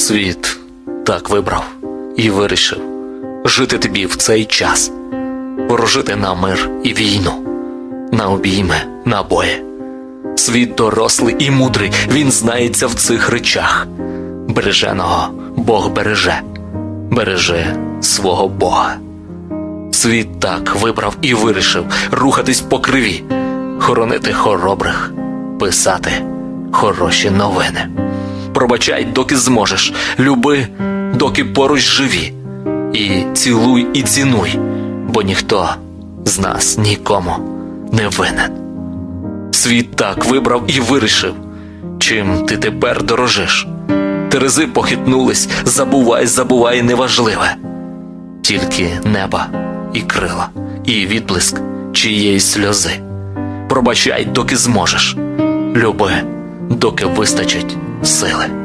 Світ так вибрав і вирішив жити тобі в цей час, прожити на мир і війну, на обійми, на бої. Світ дорослий і мудрий, він знається в цих речах. Береженого Бог береже, береже свого Бога. Світ так вибрав і вирішив рухатись по криві, хоронити хоробрих, писати хороші новини. Пробачай, доки зможеш, люби, доки поруч живі, і цілуй і цінуй, бо ніхто з нас нікому не винен. Світ так вибрав і вирішив, чим ти тепер дорожиш. Терези похитнулись, забувай, забувай неважливе, тільки неба і крила, і відблиск чиєї сльози. Пробачай, доки зможеш, люби, доки вистачить сили.